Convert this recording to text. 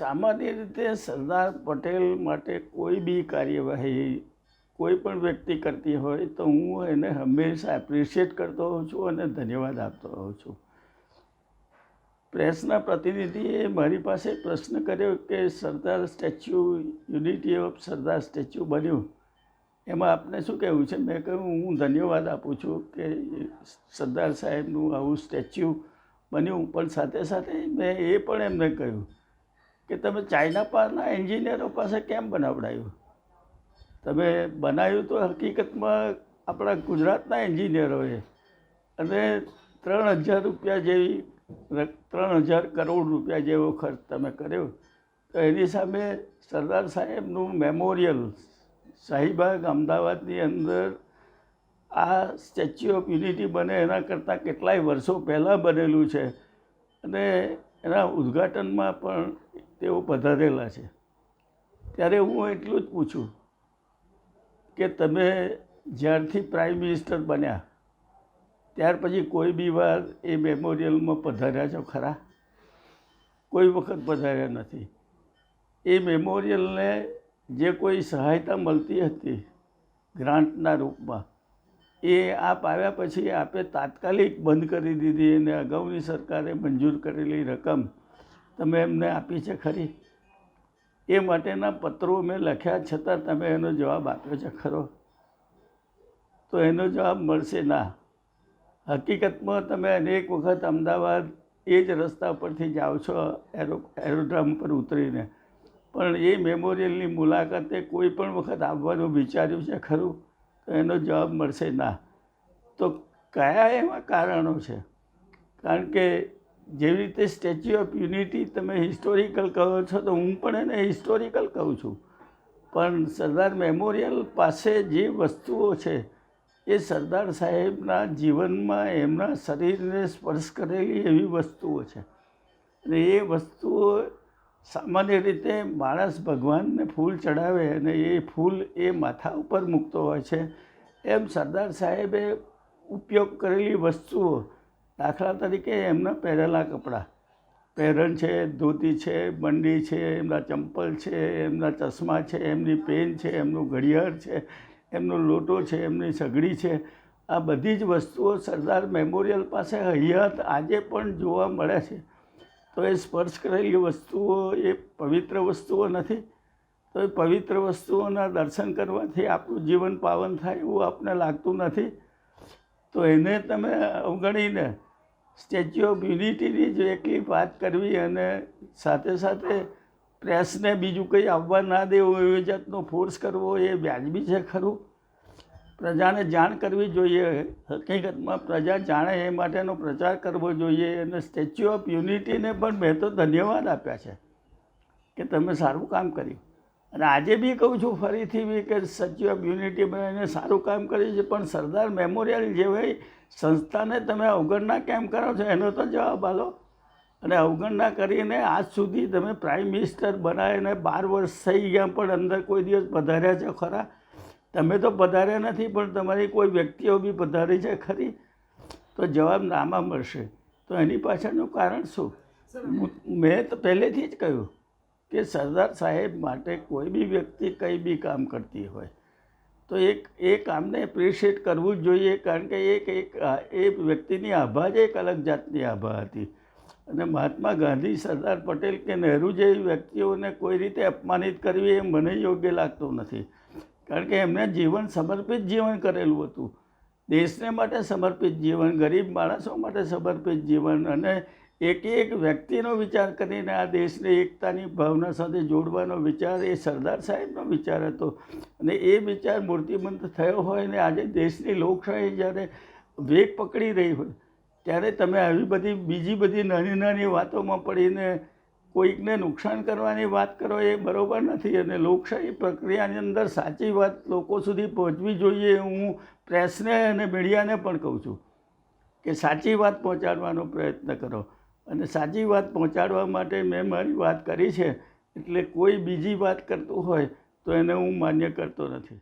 સામાન્ય રીતે સરદાર પટેલ માટે કોઈ બી કાર્યવાહી કોઈ પણ વ્યક્તિ કરતી હોય તો હું એને હંમેશા એપ્રિશિએટ કરતો હોઉં છું અને ધન્યવાદ આપતો હોઉં છું. પ્રેસના પ્રતિનિધિએ મારી પાસે પ્રશ્ન કર્યો કે Sardar statue, unity of Sardar statue બન્યું. એમાં આપને શું કહેવું છે? મેં કહ્યું, હું ધન્યવાદ આપું છું કે સરદાર સાહેબનું આવું સ્ટેચ્યુ બન્યું. પણ સાથે સાથે મેં એ પણ એમને કહ્યું કે તમે ચાઇના પાસના એન્જિનિયરો પાસે કેમ બનાવડાયું? તમે બનાવ્યું તો હકીકતમાં આપણા ગુજરાતના એન્જિનિયરોએ અને ત્રણ હજાર રૂપિયા જેવી ત્રણ હજાર કરોડ રૂપિયા જેવો ખર્ચ તમે કર્યો. તો એની સામે સરદાર સાહેબનું મેમોરિયલ, શાહીબાગ, અમદાવાદની અંદર આ સ્ટેચ્યુ ઓફ યુનિટી બને એના કરતાં કેટલાય વર્ષો પહેલાં બનેલું છે. અને એના ઉદ્ઘાટનમાં પણ તેઓ પધારેલા છે. ત્યારે હું એટલું જ પૂછું કે તમે જ્યારથી પ્રાઇમ મિનિસ્ટર બન્યા, ત્યાર પછી કોઈ બી વાર એ મેમોરિયલમાં પધાર્યા છો ખરા? કોઈ વખત પધાર્યા નથી. એ મેમોરિયલને જે કોઈ સહાયતા મળતી હતી ગ્રાન્ટના રૂપમાં, એ આપ આવ્યા પછી આપે તાત્કાલિક બંધ કરી દીધી અને અગાઉની સરકારે મંજૂર કરેલી રકમ તમે એમને આપી છે ખરી? એ માટેના પત્રો મેં લખ્યા છતાં તમે એનો જવાબ આપ્યો છે ખરો? તો એનો જવાબ મળશે ના. હકીકતમાં તમે અનેક વખત અમદાવાદ એ જ રસ્તા પરથી જાઓ છો, એરો, એરોડ્રામ પર ઉતરીને. પણ એ મેમોરિયલની મુલાકાતે કોઈ પણ વખત આવવાનું વિચાર્યું છે ખરું? તો એનો જવાબ મળશે ના. તો કયા એવા કારણો છે? કારણ કે જેવી રીતે સ્ટેચ્યુ ઓફ યુનિટી તમે હિસ્ટોરિકલ કહો છો, તો હું પણ એને હિસ્ટોરિકલ કહું છું. પણ સરદાર મેમોરિયલ પાસે જે વસ્તુઓ છે, એ સરદાર સાહેબના જીવનમાં એમના શરીરને સ્પર્શ કરેલી એવી વસ્તુઓ છે. અને એ વસ્તુઓ સામાન્ય રીતે માણસ ભગવાનને ફૂલ ચડાવે અને એ ફૂલ એ માથા ઉપર મૂકતો હોય છે. એમ સરદાર સાહેબે ઉપયોગ કરેલી વસ્તુઓ દાખલા તરીકે એમના પહેરેલા કપડાં. પહેરણ છે, ધોતી છે બંડી છે, એમના ચંપલ છે, એમના ચશ્મા છે, એમની પેન છે, એમનું ઘડિયાળ છે, એમનો લોટો છે, એમની સગડી છે. આ બધી જ વસ્તુઓ સરદાર મેમોરિયલ પાસે હૈયાત આજે પણ જોવા મળે છે. તો એ સ્પર્શ કરેલી વસ્તુઓ એ પવિત્ર વસ્તુઓ નથી. તો એ પવિત્ર વસ્તુઓના દર્શન કરવાથી આપણું જીવન પાવન થાય એવું આપને લાગતું નથી. તો એને તમે અવગણીને સ્ટેચ્યુ ઓફ યુનિટીની જ એકલી વાત કરવી અને સાથે સાથે પ્રેસને બીજું કંઈ આવવા ના દેવું એવી જાતનો ફોર્સ કરવો એ વ્યાજબી છે ખરું? પ્રજાને જાણ કરવી જોઈએ. હકીકતમાં પ્રજા જાણે એ માટેનો પ્રચાર કરવો જોઈએ અને સ્ટેચ્યુ ઓફ યુનિટીને પણ મેં તો ધન્યવાદ આપ્યા છે કે તમે સારું કામ કર્યું. અને આજે બી કહું છું ફરીથી બી કે સ્ટેચ્યુ ઓફ યુનિટી બનાવીને સારું કામ કર્યું છે પણ સરદાર મેમોરિયલ જેવી સંસ્થાને તમે અવગણના કેમ કરો છો? એનો તો જવાબ આલો. અને અવગણના કરીને આજ સુધી તમે પ્રાઇમ મિનિસ્ટર બનાવીને બાર વર્ષ થઈ ગયા પણ અંદર કોઈ દિવસ પધાર્યા છે ખરા? તમે તો પધાર્યા નથી પણ તમારી કોઈ વ્યક્તિઓ બી પધારી છે ખરી? તો જવાબ નામાં મળશે. તો એની પાછળનું કારણ શું? મેં તો પહેલેથી જ કહ્યું. કે સરદાર સાહેબ માટે કોઈ બી વ્યક્તિ કંઈ બી કામ કરતી હોય. તો એક, એ કામને એપ્રિશિએટ કરવું જ જોઈએ, કારણ કે એક એક એ વ્યક્તિની આભા જ એક અલગ જાતની આભા હતી. અને મહાત્મા ગાંધી, સરદાર પટેલ કે નહેરુ જેવી વ્યક્તિઓને કોઈ રીતે અપમાનિત કરવી એ મને યોગ્ય લાગતું નથી. કારણ કે એમને જીવન સમર્પિત જીવન કરેલું હતું. દેશને માટે સમર્પિત જીવન, ગરીબ માણસો માટે સમર્પિત જીવન અને એક એક વ્યક્તિનો વિચાર કરીને આ દેશને એકતાની ભાવના સાથે જોડવાનો વિચાર એ સરદાર સાહેબનો વિચાર હતો. અને એ વિચાર મૂર્તિમંત થયો હોય ને આજે દેશની લોકશાહી જ્યારે વેગ પકડી રહી હોય, ત્યારે તમે આવી બધી બીજી બધી નાની નાની વાતોમાં પડીને કોઈકને નુકસાન કરવાની વાત કરો એ બરાબર નથી. અને લોકશાહી પ્રક્રિયાની અંદર સાચી વાત લોકો સુધી પહોંચવી જોઈએ હું પ્રેસને અને મીડિયાને પણ કહું છું કે સાચી વાત પહોંચાડવાનો પ્રયત્ન કરો. અને સાચી વાત પહોંચાડવા માટે મેં મારી વાત કરી છે, એટલે કોઈ બીજી વાત કરતું હોય તો એને હું માન્ય કરતો નથી.